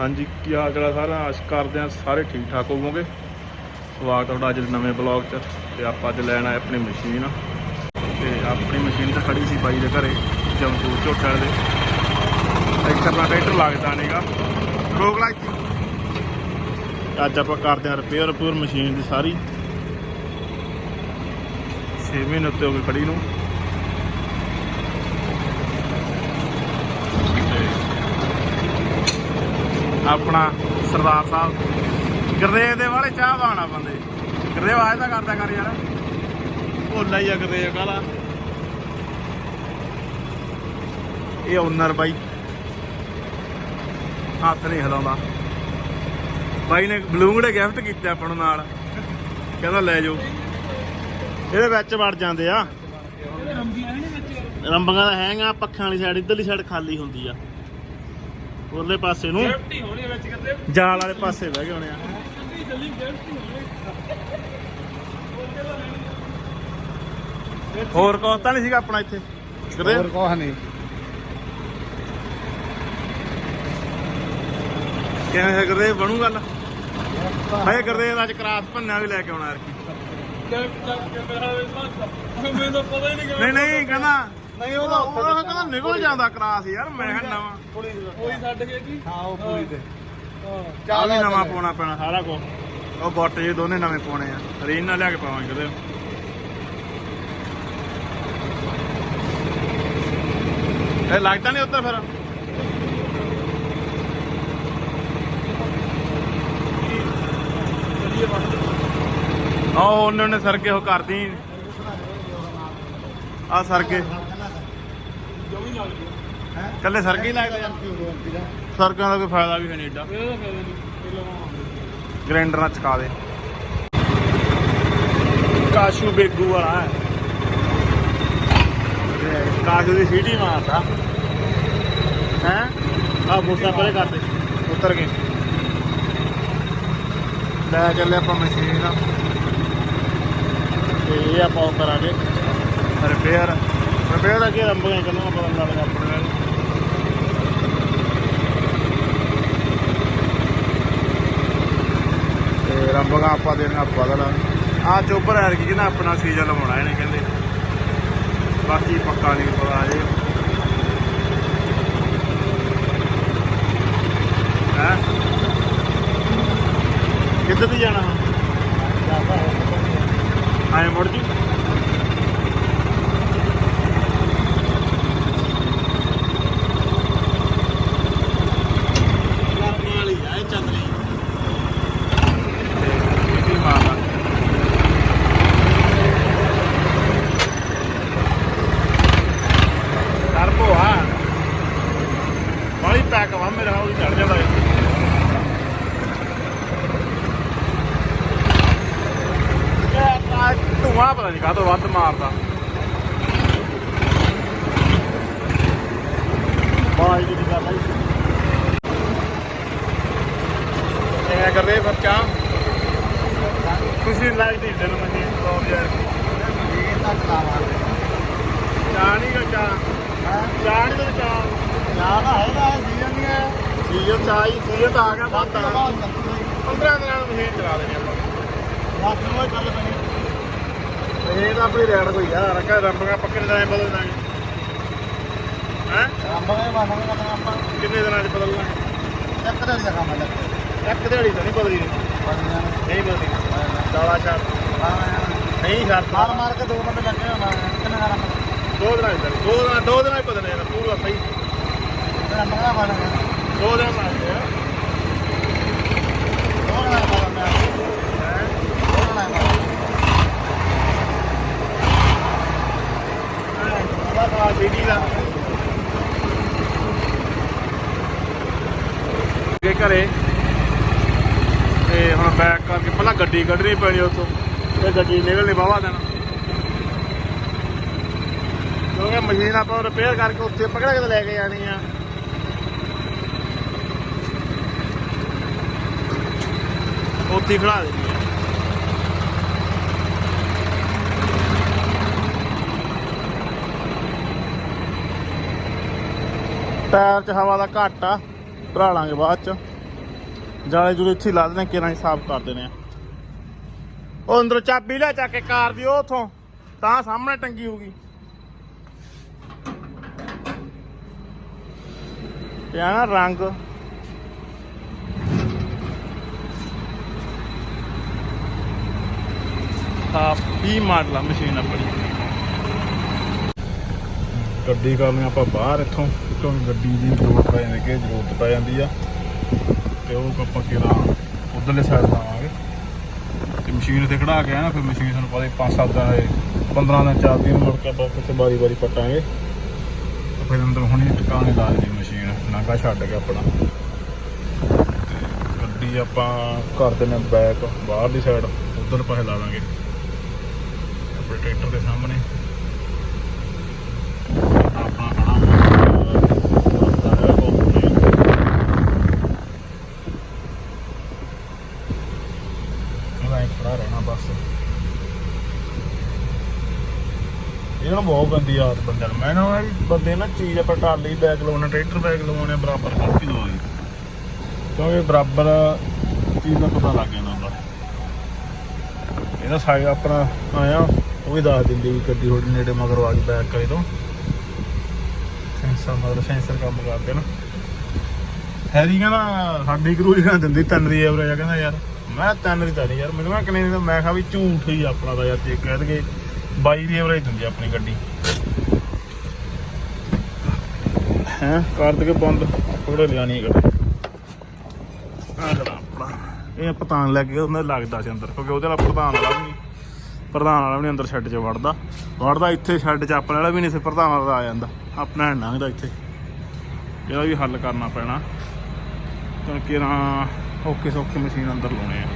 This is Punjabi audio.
ਹਾਂਜੀ, ਕੀ ਹਾਲ ਚਾਲ ਆ ਸਾਰਾ ਆਸ ਕਰਦੇ ਆ ਸਾਰੇ ਠੀਕ ਠਾਕ ਹੋਵੋਗੇ? ਸਵਾਗਤ ਤੁਹਾਡਾ ਅੱਜ ਦੇ ਨਵੇਂ ਬਲੌਗ 'ਚ ਤੇ ਆਪਾਂ ਅੱਜ ਲੈਣ ਆਏ ਆਪਣੀ ਮਸ਼ੀਨ। ਤੇ ਆਪਣੀ ਮਸ਼ੀਨ ਤਾਂ ਖੜੀ ਸੀ ਬਾਈ ਦੇ ਘਰੇ ਜਮਦੂਰ ਝੋਟੜ ਦੇ। ਇੱਕ ਆਪਣਾ ਟਰੈਕਟਰ ਲੱਗਦਾ ਨਹੀਂਗਾ ਰੋਕ ਲਾ ਅੱਜ ਆਪਾਂ ਕਰਦੇ ਆ ਰਿਪੇਅਰ ਪੂਰ ਮਸ਼ੀਨ ਦੀ ਸਾਰੀ। 6 ਮਹੀਨੇ ਉੱਤੇ ਹੋ ਗਏ ਖੜੀ ਨੂੰ। ਆਪਣਾ ਸਰਦਾਰ ਸਾਹਿਬ। ਗਰਦੇਵ ਦੇ ਵਾਲੇ ਚਾਹ ਬਾਣਾ ਬੰਦੇ। ਗਰਦੇਵ ਆਏ ਤਾਂ ਕਰਦਾ ਕਰ ਯਾਰ। ਭੋਲਾ ਹੀ ਆ ਗਰਦੇਵ ਕਾਲਾ। ਇਹ ਓਨਰ ਬਾਈ। ਹੱਥ ਨਹੀਂ ਹਿਲਾਉਂਦਾ। ਬਾਈ ਨੇ ਬਲੂੰਗੜੇ ਗਿਫਟ ਕੀਤੇ ਆਪਾਂ ਨੂੰ ਨਾਲ। ਕਹਿੰਦਾ ਲੈ ਜਾਓ। ਇਹਦੇ ਵਿੱਚ ਵੜ ਜਾਂਦੇ ਆ। ਰੰਬੀਆਂ ਦਾ ਹੈਂਗ ਆ ਪੱਖਾਂ ਵਾਲੀ ਸਾਈਡ ਇਧਰਲੀ ਸਾਈਡ ਖਾਲੀ ਹੁੰਦੀ ਆ। ਉਰਲੇ ਪਾਸੇ ਨੂੰ। ਜਾਲ ਵਾਲੇ ਪਾਸੇ ਬਹਿ ਗਏ ਹੋਣੇ ਆ। ਹੋਰ ਕੁਛ ਤਾਂ ਨਹੀਂ ਸੀਗਾ ਆਪਣਾ ਇੱਥੇ? ਕਿਤੇ? ਹੋਰ ਕੁਛ ਨਹੀਂ। ਕਿਵੇਂ ਹੈ ਕਰਦੇ ਬਣੂ ਗੱਲ? ਭਾਈ ਕਰਦੇ ਅੱਜ ਕਰਾਸ ਭੰਨਾ ਵੀ ਲੈ ਕੇ ਆਉਣਾ ਯਾਰ ਮੈਨੂੰ ਤਾਂ ਪਤਾ ਹੀ ਨਹੀਂ ਨਹੀਂ ਨਹੀਂ ਕਹਿੰਦਾ ਨਹੀਂ ਉਹਦਾ ਉਹ ਕਹਿੰਦਾ ਨਿਕਲ ਜਾਂਦਾ ਕਰਾਸ ਯਾਰ ਮੈਂ ਕਿਹਾ ਨਵਾਂ। ਕੋਈ ਛੱਡ ਕੇ ਕੀ? ਹਾਂ ਉਹ ਪੂਰੀ ਤੇ। ਆ ਵੀ ਨਵਾਂ ਪਾਉਣਾ ਪੈਣਾ। ਸਾਰਾ ਕੁਝ ਉਹ ਬੁੱਟ ਜੇ ਦੋਨੇ ਨਵੇਂ ਪਾਉਣੇ ਆ। ਰੀਨ ਨਾਲ ਲਿਆ ਕੇ ਪਾਵਾਂਗੇ ਕਦੇ ਇਹ ਲੱਗਦਾ ਨਹੀਂ ਉੱਧਰ ਫਿਰ। ਆਹ ਉਹਨੇ ਉਹਨੇ ਸਰਕੇ ਉਹ ਕਰਦੀ। ਆ ਸਰਕੇ ਕੱਲੇ ਸਰਕੇ ਹੀ? ਲੱਗਦੇ ਆ? ਸਰਕਾਂ ਦਾ ਕੋਈ ਫਾਇਦਾ ਵੀ ਹੈ ਨਹੀਂ ਏਡਾ। ਇਹਦਾ ਫਾਇਦਾ ਨਹੀਂ ਇਹ ਲਵਾਂ ਗ੍ਰਾਈਂਡਰ ਨਾਲ ਚਕਾ ਦੇ। ਕਾਸ਼ੂ ਬੇਗੂ ਵਾਲਾ ਹੈ। ਕਾਸ਼ੂ ਦੀ ਸੀਟੀ ਮਾਰਦਾ। ਹੈ? ਆ ਬੋਟਾ ਪਰੇ ਕਰ ਦੇ ਉਤਰ ਕੇ ਲੈ ਚੱਲੇ ਆਪਾਂ ਮਸ਼ੀਨ। ਤੇ ਇਹ ਆਪਾਂ ਉਹ ਕਰਾਂਗੇ ਰਿਪੇਅਰ ਰਿਪੇਅਰ ਦਾ ਕੀ ਰੰਬੀਆਂ ਕਰਨਾ ਪਤਾ ਲੱਗਦਾ ਆਪਣੇ ਰੰਬਗਾ ਆਪਾਂ ਦੇਣਾ ਬਦਲ ਆ ਚੋਪਰ ਹੈ ਕਿ ਨਾ ਆਪਣਾ ਸੀਜ਼ਨ ਲਵਾਉਣਾ ਇਹਨੇ ਕਹਿੰਦੇ। ਬਾਕੀ ਪੱਕਾ ਨਹੀਂ ਪਤਾ ਜੇ ਹੈ? ਕਿੱਧਰ ਦੀ ਜਾਣਾ? ਆਏ ਮੁੜ ਜੀ ਵਾਲੀ ਆਏ ਚੰਦਰੀ ਇਹ ਮਾਰਦਾ ਟਰਬੋ ਆ ਬਾਲੀ ਪੈਕ ਵਾ ਮੇਰਾ ਉਹ ਚੜ ਜਾਂਦਾ ਹੈ ਇਹ ਆ ਧੂਆਂ ਪਤਾ ਨਹੀਂ ਕਾਹਤੋਂ ਵੱਧ ਮਾਰਦਾ? ਬਾਈ ਦੀ ਇਹ ਤੁਸੀਂ ਲੱਗਦੀ ਮੰਨੀ ਤੋਂ ਯਾਰ ਇਹ ਤਾਂ ਯਾਰ ਹੈਗਾ ਨਹੀਂ ਹੈ? ਸੀਜ਼ਨ ਚਾਹ? ਹੀ ਸੀਜ਼ਨ ਤਾਂ ਆ ਗਿਆ ਬਾਅਦ 15 ਦਿਨਾਂ ਨੂੰ ਮਸ਼ੀਨ ਚਲਾ ਦੇਣੀ ਆਪਾਂ। ਰਾਤ ਨੂੰ ਚੱਲ ਪੈਣੀ ਇਹ ਤਾਂ ਆਪਣੀ ਰੈਡ ਕੋਈ ਆ ਰੱਖਾ ਰੰਬਗਾ ਪੱਕੇ 'ਚ ਬਦਲ ਦਾਂਗੇ। ਹੈ? ਅੰਬਾਂ ਬਾਣਾਂਗੇ ਕਰਨਾ ਆਪਾਂ। ਕਿੰਨੇ ਦਿਨਾਂ 'ਚ ਬਦਲ ਲਾਂਗੇ? ਇੱਕ ਦਿਨ ਦਾ ਕੰਮ ਹੈ ਇੱਕ ਦਿਹਾੜੀ ਤਾਂ ਨਹੀਂ ਬਦਲੀ ਨਹੀਂ ਬਦਲੀ। ਦਾਲਾ ਚਾਰ ਨਹੀਂ ਛੱਡ ਮਾਰ ਮਾਰ ਕੇ ਦੋ ਬੰਦੇ ਲੱਗੇ ਹੋਣਾ ਕਿੰਨੇ ਦਾ ਕੰਮ। ਦੋ ਦਿਨਾਂ 'ਚ ਦੋ ਦਿਨਾਂ ਦੋ ਦਿਨਾਂ 'ਚ ਬਦਲਣੇ ਆ ਪੂਰਾ ਸਹੀ। ਫਿਰ ਅੰਬਾਂ ਬਾਣਾਂਗੇ ਦੋ ਦਿਨ ਮਾਰਦੇ ਆ ਹੋਰ ਨਾ ਬਾਣਾਂਗੇ ਹੈਂ? ਹੋਰ ਨਾ ਬਸ ਆ ਸੀਡੀ ਦਾ ਕੇ ਘਰੇ ਤੇ ਹੁਣ ਬੈਕ ਕਰਕੇ ਪਹਿਲਾਂ ਗੱਡੀ ਕੱਢਣੀ ਪੈਣੀ ਉੱਥੋਂ ਇਹ ਗੱਡੀ ਨਿਕਲਣੀ ਬਾਵਾ ਦੇਣਾ। ਕਿਉਂਕਿ ਮਸ਼ੀਨ ਆਪਾਂ ਰਿਪੇਅਰ ਕਰਕੇ ਉੱਥੇ ਪਕੜਾ ਕੇ ਲੈ ਕੇ ਜਾਣੀ ਆ। ਉੱਥੇ ਖੜਾ ਦੇਣੀ ਟਾਇਰ 'ਚ ਹਵਾ ਦਾ ਘੱਟ ਆ ਭਰਾ ਲਾਂਗੇ ਬਾਅਦ 'ਚ। ਜਾਲੇ ਜੁਲੇ ਇੱਥੇ ਲਾ ਦੇਣੇ ਕਿਰਾਂ ਹੀ ਸਾਫ਼ ਕਰ ਦੇਣੇ ਆ ਉਹ ਅੰਦਰੋਂ ਚਾਬੀ ਲੈ ਚੱਕ ਕੇ ਕਾਰ ਦੀ ਉਥੋਂ, ਤਾਂ ਸਾਹਮਣੇ ਟੰਗੀ ਹੋਊਗੀ। ਇਹ ਆ ਨਾ ਰੰਗ। ਕਾਫੀ ਮਾਡਲ ਆ ਮਸ਼ੀਨ ਆਪਣੀ? ਗੱਡੀ ਕਰਨੀ ਆਪਾਂ ਬਾਹਰ ਇੱਥੋਂ ਕਿਉਂਕਿ ਗੱਡੀ ਦੀ ਜ਼ਰੂਰਤ ਪੈ ਜਾਂਦੀ ਕਿ ਜ਼ਰੂਰਤ ਪੈ ਜਾਂਦੀ ਆ। ਤੇ ਉਹ ਆਪਾਂ ਕਿਹੜਾ ਉਧਰਲੇ ਸਾਈਡ ਲਾਵਾਂਗੇ ਤੇ ਮਸ਼ੀਨ ਤੇ ਖੜਾ ਕੇ ਆ ਨਾ, ਫਿਰ ਮਸ਼ੀਨ ਤੁਹਾਨੂੰ ਪਤਾ ਹੀ 5-7 ਦਿਨ 15 ਦਿਨ ਚੱਲਦੀ ਦਿਨ ਮੁੜ ਕੇ ਆਪਾਂ ਕਿਤੇ ਵਾਰੀ ਵਾਰੀ ਪਟਾਂਗੇ। ਤੇ ਫਿਰ ਅੰਦਰ ਹੁਣੀ ਟਿਕਾਣੇ ਲਾ ਦੇਣੀ ਮਸ਼ੀਨ ਨਾਗਾ ਛੱਡ ਕੇ ਆਪਣਾ। ਤੇ ਗੱਡੀ ਆਪਾਂ ਕਰ ਦਿੰਦੇ ਹਾਂ ਬੈਕ ਬਾਹਰਲੀ ਸਾਈਡ ਉਧਰ ਪਾਸੇ ਲਾ ਦਾਂਗੇ ਆਪਣੇ ਟਰੈਕਟਰ ਦੇ ਸਾਹਮਣੇ ਆਪਣਾ ਖੜਾ ਉਹਦਾ ਇੱਕ ਖੜਾ ਰਹਿਣਾ ਬਸ ਇਹਨਾਂ ਨੂੰ ਬਹੁਤ ਗੰਦੀ ਆਦਤ ਬੰਦੇ ਨੂੰ। ਮੈਂ ਨਾ ਇਹ ਬੰਦੇ ਨਾ ਚੀਜ਼ ਆਪਾਂ ਟਰਾਲੀ ਬੈਗ ਲਵਾਉਣਾ, ਟਰੈਕਟਰ ਬੈਗ ਲਵਾਉਣੇ, ਬਰਾਬਰ ਕਰਕੇ ਲਵਾਏ ਕਿਉਂਕਿ ਬਰਾਬਰ ਚੀਜ਼ ਦਾ ਪਤਾ ਲੱਗ ਜਾਂਦਾ ਹੁੰਦਾ। ਇਹਦਾ ਸਾਈਜ਼ ਆਪਣਾ ਆਇਆ, ਉਹ ਵੀ ਦੱਸ ਦਿੰਦੀ ਵੀ ਗੱਡੀ ਥੋੜੀ ਨੇੜੇ ਮਗਰ ਆ ਗਈ ਬੈਕ ਕਰੇ ਤੋਂ। ਸੈਂਸਰ ਮਤਲਬ ਸੈਂਸਰ ਕੰਮ ਕਰਦੇ ਨਾ। ਹੈਰੀ ਕਹਿੰਦਾ ਸਾਡੀ ਕਰੂ ਹੀ ਕਹਿੰਦਾ ਦਿੰਦੀ ਤਿੰਨ ਦੀ ਐਵਰੇਜ ਕਹਿੰਦਾ ਯਾਰ, ਮੈਂ ਤਿੰਨ ਦੀ ਤਾਂ ਨਹੀਂ ਯਾਰ, ਮੈਨੂੰ ਕਹਿੰਦਾ ਕਿੰਨੇ ਦੀ ਮੈਂ ਕਿਹਾ ਵੀ ਝੂਠ ਹੀ ਆਪਣਾ ਦਾ ਯਾਰ ਜੇ ਕਹਿ ਦਗੇ 22 ਦੀ ਐਵਰੇਜ ਦਿੰਦੀ ਆਪਣੀ ਗੱਡੀ। ਹੈ? ਕਰ ਦੇ ਕੇ ਬੰਦ। ਥੋੜਾ ਲਿਆਣੀ ਗੱਡੀ। ਆ ਆਪਣਾ। ਇਹ ਪਤਾਨ ਲੈ ਕੇ ਉਹਨੇ ਲੱਗਦਾ ਸੀ ਅੰਦਰ ਕਿਉਂਕਿ ਉਹਦੇ ਨਾਲ ਪ੍ਰਧਾਨ ਵਾਲਾ ਵੀ ਨਹੀਂ। ਪ੍ਰਧਾਨ ਵਾਲਾ ਵੀ ਨਹੀਂ ਅੰਦਰ ਸ਼ੈੱਡ 'ਚ ਵੜਦਾ। ਵੜਦਾ ਇੱਥੇ ਸ਼ੈੱਡ 'ਚ ਆਪਣੇ ਵਾਲਾ ਵੀ ਨਹੀਂ ਸੀ ਪ੍ਰਧਾਨ ਵਾਲਾ ਆ ਜਾਂਦਾ। ਆਪਣਾ ਲੰਘਦਾ ਇੱਥੇ। ਇਹਦਾ ਵੀ ਹੱਲ ਕਰਨਾ ਪੈਣਾ। ਕਿਉਂਕਿ ਨਾ ਔਖੇ ਸੌਖੇ ਮਸ਼ੀਨ ਅੰਦਰ ਲਾਉਣੇ ਆ।